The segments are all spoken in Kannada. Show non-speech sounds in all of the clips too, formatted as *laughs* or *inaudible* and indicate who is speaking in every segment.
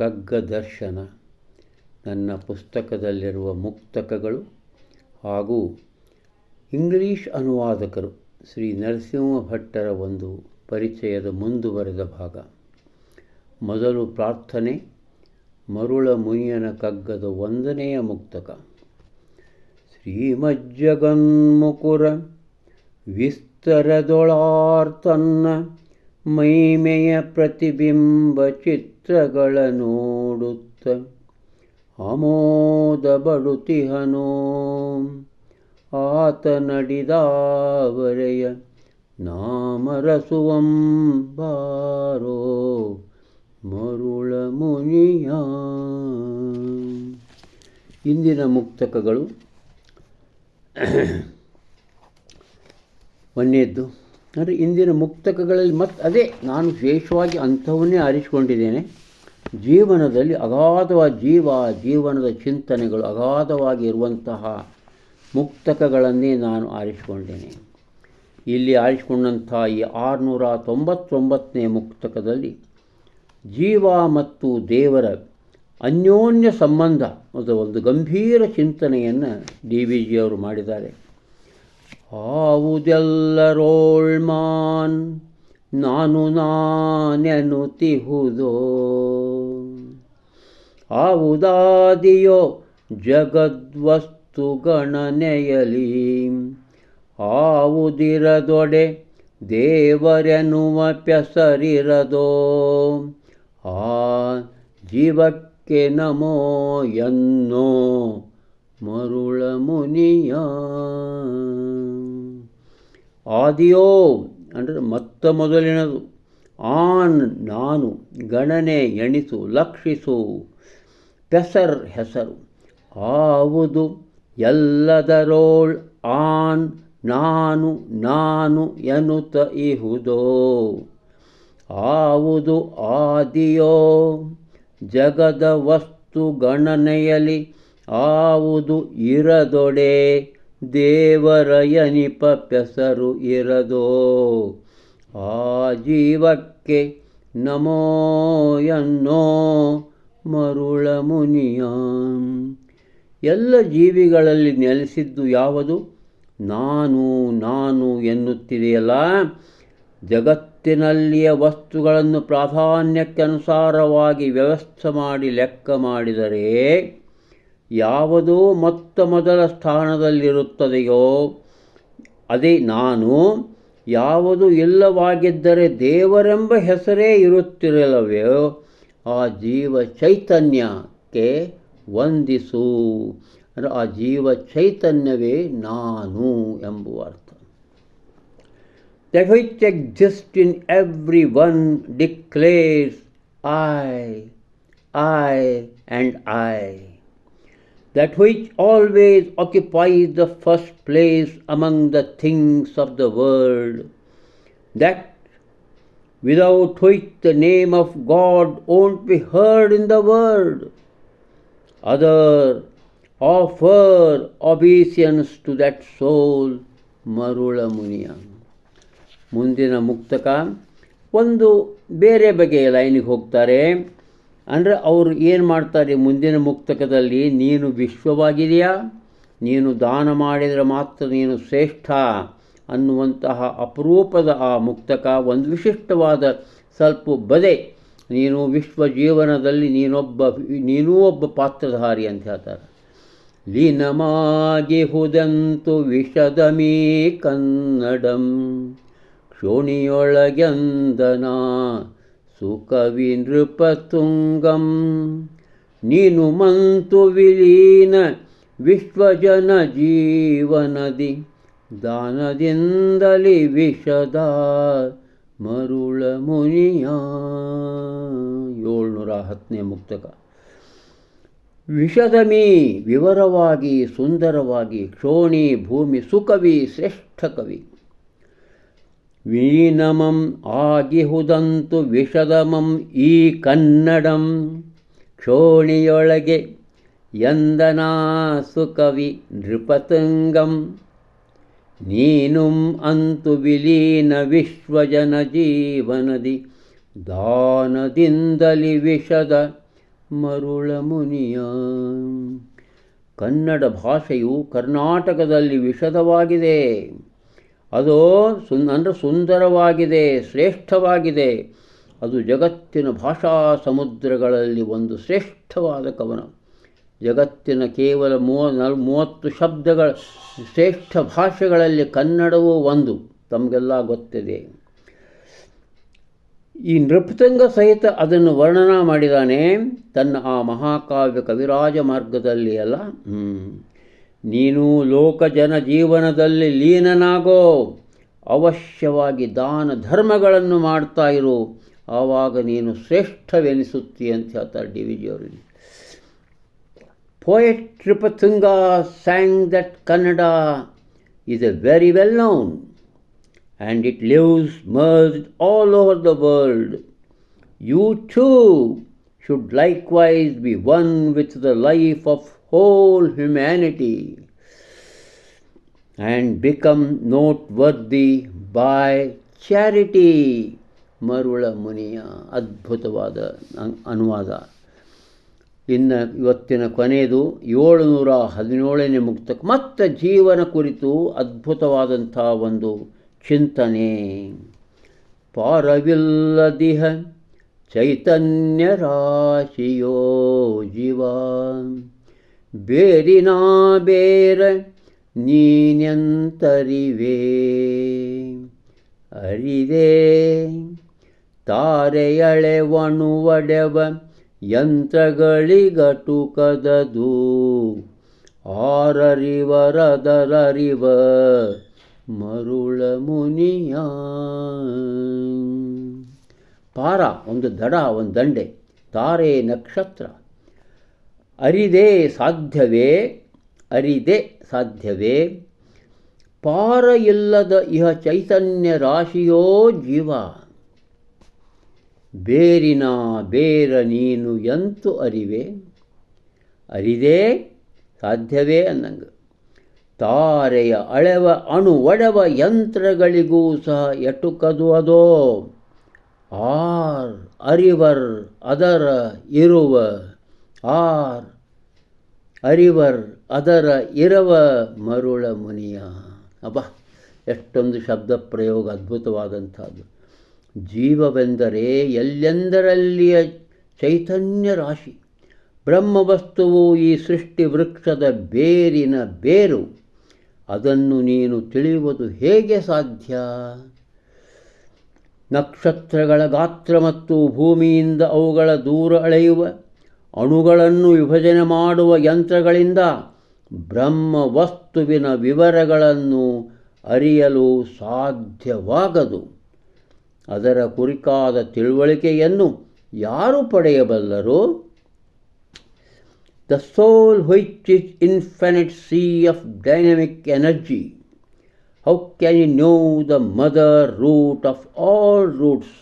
Speaker 1: ಕಗ್ಗ ದರ್ಶನ ನನ್ನ ಪುಸ್ತಕದಲ್ಲಿರುವ ಮುಕ್ತಕಗಳು ಹಾಗೂ ಇಂಗ್ಲೀಷ್ ಅನುವಾದಕರು ಶ್ರೀ ನರಸಿಂಹ ಭಟ್ಟರ ಒಂದು ಪರಿಚಯದ ಮುಂದುವರೆದ ಭಾಗ. ಮೊದಲು ಪ್ರಾರ್ಥನೆ, ಮರುಳ ಮುನಿಯನ ಕಗ್ಗದ ಒಂದನೆಯ ಮುಕ್ತಕ. ಶ್ರೀಮಜ್ಜಗನ್ಮುಕುರ ವಿಸ್ತರದೊಳಾರ್ತನ್ನ ಮೈಮೆಯ ಪ್ರತಿಬಿಂಬ ಚಿತ್ರಗಳ ನೋಡುತ್ತ ಅಮೋದ ಬಡುತಿಹನೋ ಆತ ನಡಿದಾವರೆಯ ನಾಮರಸುವಂ ಬಾರೋ ಮರುಳ ಮುನಿಯ. ಇಂದಿನ ಮುಕ್ತಕಗಳು *clears throat* ಒಂದನೇದ್ದು ಅಂದರೆ ಇಂದಿನ ಮುಕ್ತಕಗಳಲ್ಲಿ ಮತ್ತು ಅದೇ ನಾನು ವಿಶೇಷವಾಗಿ ಅಂಥವನ್ನೇ ಆರಿಸಿಕೊಂಡಿದ್ದೇನೆ. ಜೀವನದಲ್ಲಿ ಅಗಾಧವಾದ ಜೀವ, ಜೀವನದ ಚಿಂತನೆಗಳು ಅಗಾಧವಾಗಿ ಇರುವಂತಹ ಮುಕ್ತಕಗಳನ್ನೇ ನಾನು ಆರಿಸಿಕೊಂಡೇನೆ ಇಲ್ಲಿ ಆರಿಸಿಕೊಂಡಂಥ ಈ ಆರುನೂರ ತೊಂಬತ್ತೊಂಬತ್ತನೇ ಮುಕ್ತಕದಲ್ಲಿ ಜೀವ ಮತ್ತು ದೇವರ ಅನ್ಯೋನ್ಯ ಸಂಬಂಧ, ಅದು ಒಂದು ಗಂಭೀರ ಚಿಂತನೆಯನ್ನು ಡಿ ವಿ ಜಿಯವರು ಮಾಡಿದ್ದಾರೆ. ಆವುದೆಲ್ಲರೋಳ್ಮಾನ್ ನಾನು ನಾನೆನುತಿಹುದೋ? ಆವುದಾದಿಯೋ ಜಗದ್ವಸ್ತು ಗಣನೆಯಲಿ ಆವುದಿರದೊಡೆ ದೇವರೆನ್ನುವ ಪೆಸರಿರದೋ ಆ ಜೀವಕ್ಕೆ ನಮೋ ಎನ್ನೋ ಮರುಳ ಮುನಿಯ. ಆದಿಯೋ ಅಂದರೆ ಮತ್ತ ಮೊದಲಿನದು. ಆನ್ ನಾನು ಗಣನೆ ಎಣಿಸು, ಲಕ್ಷಿಸು, ಪೆಸರ್ ಹೆಸರು. ಆವುದು ಎಲ್ಲದರೋಳ್ ಆನ್ ನಾನು ನಾನು ಎನ್ನುತ್ತ ಇಹುದೋ. ಆವುದು ಆದಿಯೋ ಜಗದ ವಸ್ತು ಗಣನೆಯಲಿ ಆವುದು ಇರದೊಡೆ ದೇವರ ಪೆಸರು ಇರದೋ. ಆ ಜೀವಕ್ಕೆ ನಮೋಯನ್ನೋ ಮರುಳ ಮುನಿಯ. ಎಲ್ಲ ಜೀವಿಗಳಲ್ಲಿ ನೆಲೆಸಿದ್ದು ಯಾವುದು? ನಾನು ನಾನು ಎನ್ನುತ್ತಿದೆಯಲ್ಲ. ಜಗತ್ತಿನಲ್ಲಿಯ ವಸ್ತುಗಳನ್ನು ಪ್ರಾಧಾನ್ಯಕ್ಕೆ ಅನುಸಾರವಾಗಿ ವ್ಯವಸ್ಥೆ ಮಾಡಿ ಲೆಕ್ಕ ಮಾಡಿದರೆ ಯಾವುದೋ ಮೊತ್ತ ಮೊದಲ ಸ್ಥಾನದಲ್ಲಿರುತ್ತದೆಯೋ, ಅದೇ ನಾನು ಯಾವುದು ಇಲ್ಲವಾಗಿದ್ದರೆ ದೇವರೆಂಬ ಹೆಸರೇ ಇರುತ್ತಿರಲವೇ, ಆ ಜೀವ ಚೈತನ್ಯಕ್ಕೆ ವಂದಿಸು. ಅಂದರೆ ಆ ಜೀವ ಚೈತನ್ಯವೇ ನಾನು ಎಂಬುವ ಅರ್ಥ. That which exist in every one declares I I and I that which always occupies the first place among the things of the world, that without which the name of God won't be heard in the world. Other offer obeisance to that soul, Marula Muniya ಮುಂದಿನ ಮುಕ್ತಕ ಒಂದು ಬೇರೆ ಬಗೆಯ ಲೈನಿಗೆ ಹೋಗ್ತಾರೆ ಅಂದರೆ ಅವರು ಏನು ಮಾಡ್ತಾರೆ, ಮುಂದಿನ ಮುಕ್ತಕದಲ್ಲಿ, ನೀನು ವಿಶ್ವವಾಗಿದೆಯಾ? ನೀನು ದಾನ ಮಾಡಿದರೆ ಮಾತ್ರ ನೀನು ಶ್ರೇಷ್ಠ ಅನ್ನುವಂತಹ ಅಪರೂಪದ ಆ ಮುಕ್ತಕ, ಒಂದು ವಿಶಿಷ್ಟವಾದ ಸ್ವಲ್ಪ ಬದೆ. ನೀನು ವಿಶ್ವ ಜೀವನದಲ್ಲಿ ನೀನೊಬ್ಬ, ನೀನೂ ಒಬ್ಬ ಪಾತ್ರಧಾರಿ ಅಂತ ಹೇಳ್ತಾರೆ. ಲೀನಮಾಗಿ ಹುದಂತು ವಿಷದಮೀ ಕನ್ನಡಂ, ಕ್ಷೋಣಿಯೊಳಗೆಂದನ ಸುಕವಿ ನೃಪತುಂಗಂ ನೀನು ಮಂತು ವಿಲೀನ ವಿಶ್ವಜನ ಜೀವನದಿ ದಾನದಿಂದಲಿ ವಿಷದ ಮರುಳ ಮುನಿಯ ಏಳ್ನೂರ ಹತ್ತನೇ ಮುಕ್ತಕ. ವಿಷದಮಿ ವಿವರವಾಗಿ ಸುಂದರವಾಗಿ ಕ್ಷೋಣಿ ಭೂಮಿ ಸುಕವಿ ಶ್ರೇಷ್ಠ ಕವಿ. ವೀನಮಂ ಆಗಿಹುದಂತು ವಿಷದಮಂ ಈ ಕನ್ನಡಂ. ಕ್ಷೋಣಿಯೊಳಗೆ ಎಂದನಾಸು ಕವಿ ನೃಪತಂಗಂ. ನೀನುಂ ಅಂತು ವಿಲೀನ ವಿಶ್ವಜನ ಜೀವನದಿ ದಾನದಿಂದಲಿ ವಿಷದ ಮರುಳ ಮುನಿಯ ಕನ್ನಡ ಭಾಷೆಯು ಕರ್ನಾಟಕದಲ್ಲಿ ವಿಷದವಾಗಿದೆ. ಅದು ಸುನ್, ಅಂದರೆ ಸುಂದರವಾಗಿದೆ, ಶ್ರೇಷ್ಠವಾಗಿದೆ. ಅದು ಜಗತ್ತಿನ ಭಾಷಾ ಸಮುದ್ರಗಳಲ್ಲಿ ಒಂದು ಶ್ರೇಷ್ಠವಾದ ಕವನ. ಜಗತ್ತಿನ ಕೇವಲ ಮೂವ, ನಲ್, ಮೂವತ್ತು ಶಬ್ದಗಳ ಶ್ರೇಷ್ಠ ಭಾಷೆಗಳಲ್ಲಿ ಕನ್ನಡವೂ ಒಂದು. ತಮಗೆಲ್ಲ ಗೊತ್ತಿದೆ. ಈ ನೃಪತಂಗ ಸಹಿತ ಅದನ್ನು ವರ್ಣನ ಮಾಡಿದಾನೆ. ತನ್ನ ಆ ಮಹಾಕಾವ್ಯ ಕವಿರಾಜ ಮಾರ್ಗದಲ್ಲಿ ಅಲ್ಲ? ನೀನು ಲೋಕ ಜನ ಜೀವನದಲ್ಲಿ ಲೀನನಾಗೋ. ಅವಶ್ಯವಾಗಿ ದಾನ ಧರ್ಮಗಳನ್ನು ಮಾಡ್ತಾ ಇರು. ಆವಾಗ ನೀನು ಶ್ರೇಷ್ಠವೆನಿಸುತ್ತಿ ಅಂತ ಹೇಳ್ತಾರೆ ಡಿ ವಿ ಜಿ ಅವರಿಗೆ poet ಟ್ರಿಪ sang that Kannada is a very well known and it lives merge all over the world you too should likewise be one with the life of whole humanity and become noteworthy by charity. Marula Muniya ಅದ್ಭುತವಾದ ಅನ್- ಅನುವಾದ. ಇನ್ನು ಇವತ್ತಿನ ಕೊನೆಯದು ಏಳುನೂರ ಹದಿನೇಳನೇ ಮುಕ್ತಕ್ಕೆ ಮತ್ತೆ ಜೀವನ ಕುರಿತು ಅದ್ಭುತವಾದಂಥ ಒಂದು ಚಿಂತನೆ. ಪಾರವಿಲ್ಲದಿಹ ಚೈತನ್ಯ ರಾಶಿಯೋ ಜೀವ. ಬೇರಿನ ಬೇರ ನೀನೆಂತರಿವೆ. ಅರಿದೆ ತಾರೆಯಳೆವಣು ಒಡೆವ ಯಂತ್ರಗಳಿಗಟುಕದದು ಆರರಿವರದರರಿವ ಮರುಳ ಮುನಿಯ ಪಾರ, ಒಂದು ದಡ, ಒಂದು ದಂಡೆ, ತಾರೆ ನಕ್ಷತ್ರ. ಅರಿದೆ ಸಾಧ್ಯವೇ ಅರಿದೆ ಸಾಧ್ಯವೇ. ಪಾರ ಇಲ್ಲದ ಇಹ ಚೈತನ್ಯ ರಾಶಿಯೋ ಜೀವ, ಬೇರಿನ ಬೇರ ನೀನು ಎಂತು ಅರಿವೆ? ಅರಿದೇ ಸಾಧ್ಯವೇ ಅನ್ನಂಗ. ತಾರೆಯ ಅಳೆವ, ಅಣು ಒಡೆವ ಯಂತ್ರಗಳಿಗೂ ಸಹ ಎಟುಕದು ಅದೋ. ಆರ್ ಅರಿವರ್ ಅದರ ಇರುವ ಆರ್. ಅರಿವರ್ ಅದರ ಇರವ ಮರುಳ ಮುನಿಯ. ಅಬ್ಬ, ಎಷ್ಟೊಂದು ಶಬ್ದ ಪ್ರಯೋಗ ಅದ್ಭುತವಾದಂಥದ್ದು. ಜೀವವೆಂದರೆ ಎಲ್ಲೆಂದರಲ್ಲಿಯ ಚೈತನ್ಯ ರಾಶಿ? ಬ್ರಹ್ಮವಸ್ತುವು ಈ ಸೃಷ್ಟಿ ವೃಕ್ಷದ ಬೇರಿನ ಬೇರು. ಅದನ್ನು ನೀನು ತಿಳಿಯುವುದು ಹೇಗೆ ಸಾಧ್ಯ? ನಕ್ಷತ್ರಗಳ ಗಾತ್ರ ಮತ್ತು ಭೂಮಿಯಿಂದ ಅವುಗಳ ದೂರ ಅಳೆಯುವ ಅಣುಗಳನ್ನು ವಿಭಜನೆ ಮಾಡುವ ಯಂತ್ರಗಳಿಂದ ಬ್ರಹ್ಮ ವಸ್ತುವಿನ ವಿವರಗಳನ್ನು ಅರಿಯಲು ಸಾಧ್ಯವಾಗದು. ಅದರ ಕುರಿತಾದ ತಿಳುವಳಿಕೆಯನ್ನು ಯಾರು ಪಡೆಯಬಲ್ಲರು? The soul which is infinite sea of dynamic energy how can you know the mother root of all roots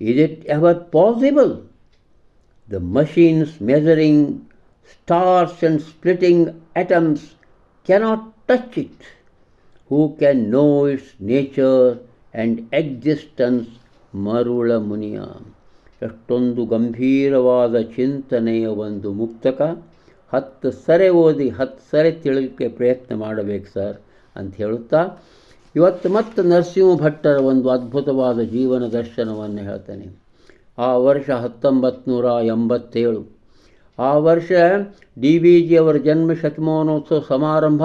Speaker 1: is it ever possible? The machines measuring stars and splitting atoms cannot touch it. Who can know its nature and existence? Marula Muniya ಎಷ್ಟೊಂದು ಗಂಭೀರವಾದ ಚಿಂತನೆಯ ಒಂದು ಮುಕ್ತಕ ಹತ್ತು ಸರೆ ಓದಿ, ಹತ್ತು ಸರೆ ತಿಳಿಲಿಕ್ಕೆ ಪ್ರಯತ್ನ ಮಾಡಬೇಕು ಸರ್ ಅಂತ ಹೇಳುತ್ತಾ, ಇವತ್ತು ಮತ್ತೆ ನರಸಿಂಹ ಭಟ್ಟರ ಒಂದು ಅದ್ಭುತವಾದ ಜೀವನ ದರ್ಶನವನ್ನು ಹೇಳ್ತೇನೆ ಆ ವರ್ಷ ಹತ್ತೊಂಬತ್ತು ನೂರ ಎಂಬತ್ತೇಳು. ಆ ವರ್ಷ ಡಿ ವಿ ಜಿಯವರ ಜನ್ಮ ಶತಮಾನೋತ್ಸವ ಸಮಾರಂಭ.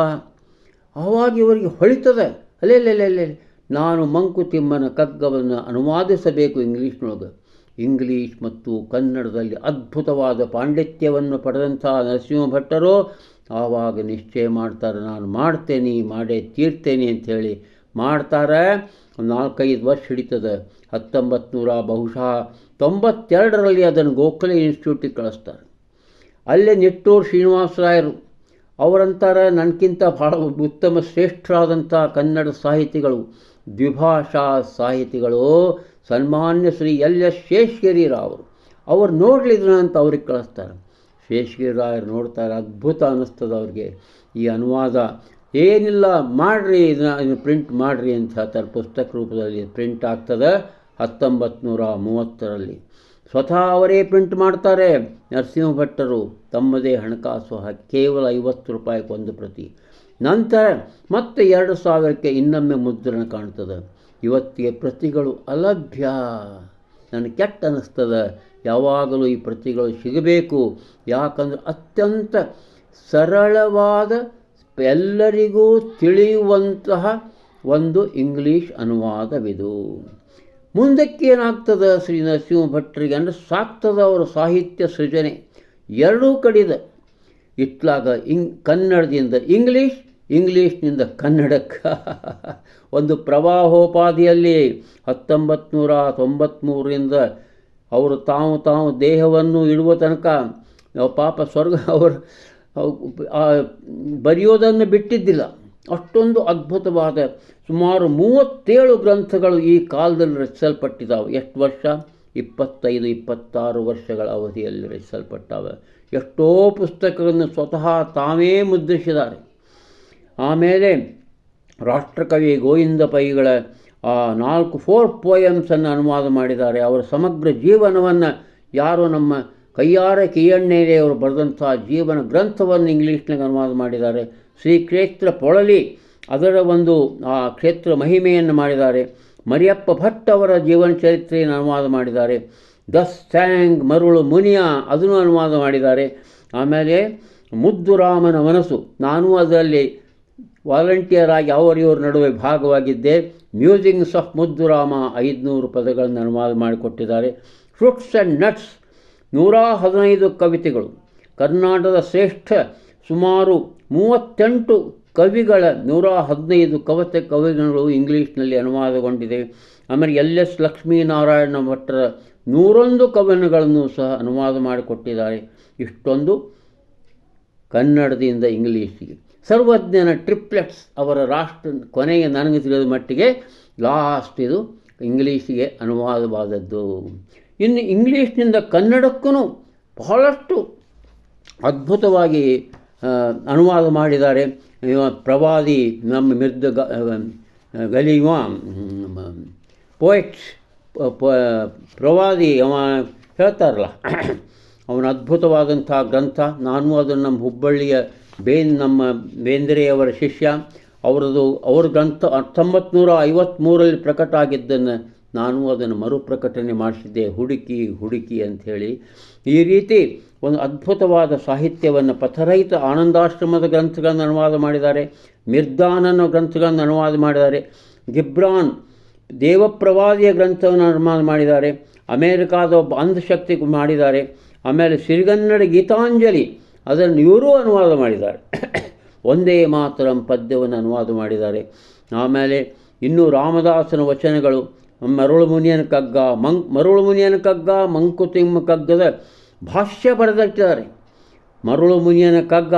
Speaker 1: ಆವಾಗ ಇವರಿಗೆ ಹೊಳಿತದೆ. ಅಲ್ಲೇ ನಾನು ಮಂಕುತಿಮ್ಮನ ಕಗ್ಗವನ್ನು ಅನುವಾದಿಸಬೇಕು ಇಂಗ್ಲೀಷ್ನೊಳಗೆ ಇಂಗ್ಲೀಷ್ ಮತ್ತು ಕನ್ನಡದಲ್ಲಿ ಅದ್ಭುತವಾದ ಪಾಂಡಿತ್ಯವನ್ನು ಪಡೆದಂಥ ನರಸಿಂಹ ಭಟ್ಟರು ಆವಾಗ ನಿಶ್ಚಯ ಮಾಡ್ತಾರೆ, ನಾನು ಮಾಡ್ತೇನೆ, ಮಾಡೇ ತೀರ್ತೇನೆ ಅಂಥೇಳಿ ಮಾಡ್ತಾರೆ. ನಾಲ್ಕೈದು ವರ್ಷ ಹಿಡಿತದೆ. ಹತ್ತೊಂಬತ್ತು ನೂರ ಬಹುಶಃ ತೊಂಬತ್ತೆರಡರಲ್ಲಿ ಅದನ್ನು ಗೋಖಲೆ ಇನ್ಸ್ಟಿಟ್ಯೂಟಿಗೆ ಕಳಿಸ್ತಾರೆ. ಅಲ್ಲೇ ನಿಟ್ಟೂರು ಶ್ರೀನಿವಾಸರಾಯರು ಅವರಂತಾರೆ ನನಗಿಂತ ಬಹಳ ಉತ್ತಮ ಶ್ರೇಷ್ಠರಾದಂಥ ಕನ್ನಡ ಸಾಹಿತಿಗಳು, ದ್ವಿಭಾಷಾ ಸಾಹಿತಿಗಳು, ಸನ್ಮಾನ್ಯ ಶ್ರೀ ಎಲ್ ಎಸ್ ಶೇಷಗಿರಿರಾವರು ಅವ್ರು. ನೋಡಲಿದ್ರು ಅಂತ ಅವ್ರಿಗೆ ಕಳಿಸ್ತಾರೆ. ಶೇಷಗಿರಿರಾಯರು ನೋಡ್ತಾರೆ, ಅದ್ಭುತ ಅನ್ನಿಸ್ತದೆ ಅವ್ರಿಗೆ. ಈ ಅನುವಾದ, ಏನಿಲ್ಲ, ಮಾಡಿರಿ, ಇದನ್ನ ಪ್ರಿಂಟ್ ಮಾಡಿರಿ ಅಂತ ಹೇಳ್ತಾರೆ. ಪುಸ್ತಕ ರೂಪದಲ್ಲಿ ಪ್ರಿಂಟ್ ಆಗ್ತದೆ. ಹತ್ತೊಂಬತ್ತು ನೂರ ಮೂವತ್ತರಲ್ಲಿ ಸ್ವತಃ ಅವರೇ ಪ್ರಿಂಟ್ ಮಾಡ್ತಾರೆ. ನರಸಿಂಹ ಭಟ್ಟರು ತಮ್ಮದೇ ಹಣಕಾಸು ಹಾಕಿ ಕೇವಲ ಐವತ್ತು ರೂಪಾಯಿಗೆ ಒಂದು ಪ್ರತಿ. ನಂತರ ಮತ್ತೆ ಎರಡು ಸಾವಿರಕ್ಕೆ ಇನ್ನೊಮ್ಮೆ ಮುದ್ರಣ ಕಾಣ್ತದೆ. ಇವತ್ತಿಗೆ ಪ್ರತಿಗಳು ಅಲಭ್ಯ. ನನಗೆ ಕೆಟ್ಟ ಅನ್ನಿಸ್ತದೆ ಯಾವಾಗಲೂ ಈ ಪ್ರತಿಗಳು ಸಿಗಬೇಕು. ಯಾಕಂದರೆ ಅತ್ಯಂತ ಸರಳವಾದ, ಎಲ್ಲರಿಗೂ ತಿಳಿಯುವಂತಹ ಒಂದು ಇಂಗ್ಲೀಷ್ ಅನುವಾದವಿದು. ಮುಂದಕ್ಕೆ ಏನಾಗ್ತದೆ ಶ್ರೀ ನರಸಿಂಹ ಭಟ್ರಿಗೆ ಅಂದರೆ ಸಾಕ್ತದ ಅವರ ಸಾಹಿತ್ಯ ಸೃಜನೆ? ಎರಡೂ ಕಡಿದ ಇಟ್ಲಾಗ ಇಂಗ್, ಕನ್ನಡದಿಂದ ಇಂಗ್ಲೀಷ್, ಇಂಗ್ಲೀಷ್ನಿಂದ ಕನ್ನಡಕ್ಕೆ *laughs* ಒಂದು ಪ್ರವಾಹೋಪಾದಿಯಲ್ಲಿ ಹತ್ತೊಂಬತ್ತು ನೂರ ತೊಂಬತ್ತ್ಮೂರರಿಂದ ಅವರು ತಾವು ತಾವು ದೇಹವನ್ನು ಇಡುವ ತನಕ ಪಾಪ ಸ್ವರ್ಗ ಅವರು ಬರೆಯೋದನ್ನು ಬಿಟ್ಟಿದ್ದಿಲ್ಲ. ಅಷ್ಟೊಂದು ಅದ್ಭುತವಾದ ಸುಮಾರು ಮೂವತ್ತೇಳು ಗ್ರಂಥಗಳು ಈ ಕಾಲದಲ್ಲಿ ರಚಿಸಲ್ಪಟ್ಟಿದ್ದಾವೆ. ಎಷ್ಟು ವರ್ಷ? ಇಪ್ಪತ್ತೈದು, ಇಪ್ಪತ್ತಾರು ವರ್ಷಗಳ ಅವಧಿಯಲ್ಲಿ ರಚಿಸಲ್ಪಟ್ಟಾವೆ. ಎಷ್ಟೋ ಪುಸ್ತಕಗಳನ್ನು ಸ್ವತಃ ತಾವೇ ಮುದ್ರಿಸಿದ್ದಾರೆ. ಆಮೇಲೆ ರಾಷ್ಟ್ರಕವಿ ಗೋವಿಂದ ಪೈಗಳ ಆ ನಾಲ್ಕು ಫೋರ್ ಪೋಯಮ್ಸನ್ನು ಅನುವಾದ ಮಾಡಿದ್ದಾರೆ. ಅವರ ಸಮಗ್ರ ಜೀವನವನ್ನು ಯಾರು ನಮ್ಮ ಕೈಯಾರ ಕಿಯಣ್ಣೆಯವರು ಬರೆದಂಥ ಜೀವನ ಗ್ರಂಥವನ್ನು ಇಂಗ್ಲೀಷ್ನಾಗ ಅನುವಾದ ಮಾಡಿದ್ದಾರೆ. ಶ್ರೀ ಕ್ಷೇತ್ರ ಪೊಳಲಿ ಅದರ ಒಂದು, ಆ ಕ್ಷೇತ್ರ ಮಹಿಮೆಯನ್ನು ಮಾಡಿದ್ದಾರೆ. ಮರಿಯಪ್ಪ ಭಟ್ ಅವರ ಜೀವನ ಚರಿತ್ರೆಯನ್ನು ಅನುವಾದ ಮಾಡಿದ್ದಾರೆ. ದಸ್ ಸ್ಯಾಂಗ್ ಮರುಳು ಮುನಿಯ ಅದನ್ನು ಅನುವಾದ ಮಾಡಿದ್ದಾರೆ. ಆಮೇಲೆ ಮುದ್ದುರಾಮನ ಮನಸ್ಸು. ನಾನು ಅದರಲ್ಲಿ ವಾಲಂಟಿಯರ್ ಆಗಿ ಅವರಿವ್ರ ನಡುವೆ ಭಾಗವಾಗಿದ್ದೆ. ಮ್ಯೂಸಿಂಗ್ಸ್ ಆಫ್ ಮುದ್ದುರಾಮ ಐದುನೂರು ಪದಗಳನ್ನು ಅನುವಾದ ಮಾಡಿಕೊಟ್ಟಿದ್ದಾರೆ. ಫ್ರೂಟ್ಸ್ ಆ್ಯಂಡ್ ನಟ್ಸ್, ನೂರ ಹದಿನೈದು ಕವಿತೆಗಳು. ಕರ್ನಾಟಕದ ಶ್ರೇಷ್ಠ ಸುಮಾರು ಮೂವತ್ತೆಂಟು ಕವಿಗಳ, ನೂರ ಹದಿನೈದು ಕವತೆ ಕವಿಗಳು ಇಂಗ್ಲೀಷ್ನಲ್ಲಿ ಅನುವಾದಗೊಂಡಿದೆ. ಆಮೇಲೆ ಎಲ್ ಎಸ್ ಲಕ್ಷ್ಮೀನಾರಾಯಣ ಭಟ್ಟರ ನೂರೊಂದು ಕವನಗಳನ್ನು ಸಹ ಅನುವಾದ ಮಾಡಿಕೊಟ್ಟಿದ್ದಾರೆ. ಇಷ್ಟೊಂದು ಕನ್ನಡದಿಂದ ಇಂಗ್ಲೀಷಿಗೆ. ಸರ್ವಜ್ಞನ ಟ್ರಿಪ್ಲೆಟ್ಸ್ ಅವರ ರಾಷ್ಟ್ರ ಕೊನೆಗೆ ನನಗೆ ತಿಳಿದ ಮಟ್ಟಿಗೆ ಲಾಸ್ಟ್ ಇದು ಇಂಗ್ಲೀಷಿಗೆ ಅನುವಾದವಾದದ್ದು. ಇನ್ನು ಇಂಗ್ಲೀಷ್ನಿಂದ ಕನ್ನಡಕ್ಕೂ ಬಹಳಷ್ಟು ಅದ್ಭುತವಾಗಿ ಅನುವಾದ ಮಾಡಿದ್ದಾರೆ. ಪ್ರವಾದಿ ನಮ್ಮ ಮಿರ್ದ ಗಲಿಯುವ ಪೋಯಟ್ಸ್ ಪ್ರವಾದಿ ಅವ ಹೇಳ್ತಾರಲ್ಲ, ಅವನ ಅದ್ಭುತವಾದಂಥ ಗ್ರಂಥ, ನಾನು ಅದನ್ನು ನಮ್ಮ ಹುಬ್ಬಳ್ಳಿಯ ಬೇನ್, ನಮ್ಮ ಬೇಂದ್ರೆಯವರ ಶಿಷ್ಯ ಅವರದು ಅವ್ರ ಗ್ರಂಥ ಹತ್ತೊಂಬತ್ತು ನೂರ ಪ್ರಕಟ ಆಗಿದ್ದನ್ನು ನಾನು ಅದನ್ನು ಮರುಪ್ರಕಟಣೆ ಮಾಡಿಸಿದ್ದೆ, ಹುಡುಕಿ ಹುಡುಕಿ ಅಂಥೇಳಿ ಈ ರೀತಿ ಒಂದು ಅದ್ಭುತವಾದ ಸಾಹಿತ್ಯವನ್ನು ಪಥರಹಿತ ಆನಂದಾಶ್ರಮದ ಗ್ರಂಥಗಳನ್ನು ಅನುವಾದ ಮಾಡಿದ್ದಾರೆ. ಮಿರ್ದಾನನ ಗ್ರಂಥಗಳನ್ನು ಅನುವಾದ ಮಾಡಿದ್ದಾರೆ. ಗಿಬ್ರಾನ್ ದೇವಪ್ರವಾದಿಯ ಗ್ರಂಥವನ್ನು ಅನುವಾದ ಮಾಡಿದ್ದಾರೆ. ಅಮೇರಿಕಾದ ಒಬ್ಬ ಅಂಧಶಕ್ತಿ ಮಾಡಿದ್ದಾರೆ. ಆಮೇಲೆ ಸಿರಿಗನ್ನಡ ಗೀತಾಂಜಲಿ ಅದನ್ನು ಇವರೂ ಅನುವಾದ ಮಾಡಿದ್ದಾರೆ. ಒಂದೇ ಮಾತರಂ ಪದ್ಯವನ್ನು ಅನುವಾದ ಮಾಡಿದ್ದಾರೆ. ಆಮೇಲೆ ಇನ್ನೂ ರಾಮದಾಸನ ವಚನಗಳು ಮರುಳು ಮುನಿಯನ ಕಗ್ಗ, ಮಂಕ್ ಮರುಳು ಮುನಿಯನ ಕಗ್ಗ, ಮಂಕುತಿಮ್ಮ ಕಗ್ಗದ ಭಾಷ್ಯ ಬರೆದಿಟ್ಟಿದ್ದಾರೆ ಮರುಳು ಮುನಿಯನ ಕಗ್ಗ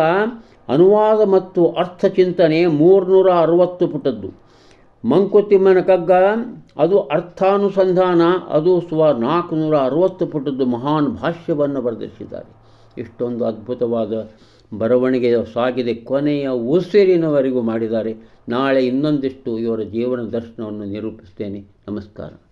Speaker 1: ಅನುವಾದ ಮತ್ತು ಅರ್ಥ ಚಿಂತನೆ ಮೂರುನೂರ ಅರವತ್ತು ಪುಟದ್ದು. ಮಂಕುತಿಮ್ಮನ ಕಗ್ಗ ಅದು ಅರ್ಥಾನುಸಂಧಾನ, ಅದು ಸುಮಾರು ನಾಲ್ಕುನೂರ ಅರವತ್ತು ಪುಟದ್ದು ಮಹಾನ್ ಭಾಷ್ಯವನ್ನು ಬರೆದಿಸಿದ್ದಾರೆ ಇಷ್ಟೊಂದು ಅದ್ಭುತವಾದ ಬರವಣಿಗೆ ಸಾಗಿದೆ ಕೊನೆಯ ಉಸಿರಿನವರೆಗೂ ಮಾಡಿದ್ದಾರೆ. ನಾಳೆ ಇನ್ನೊಂದಿಷ್ಟು ಇವರ ಜೀವನ ದರ್ಶನವನ್ನು ನಿರೂಪಿಸ್ತೇನೆ. ನಮಸ್ಕಾರ.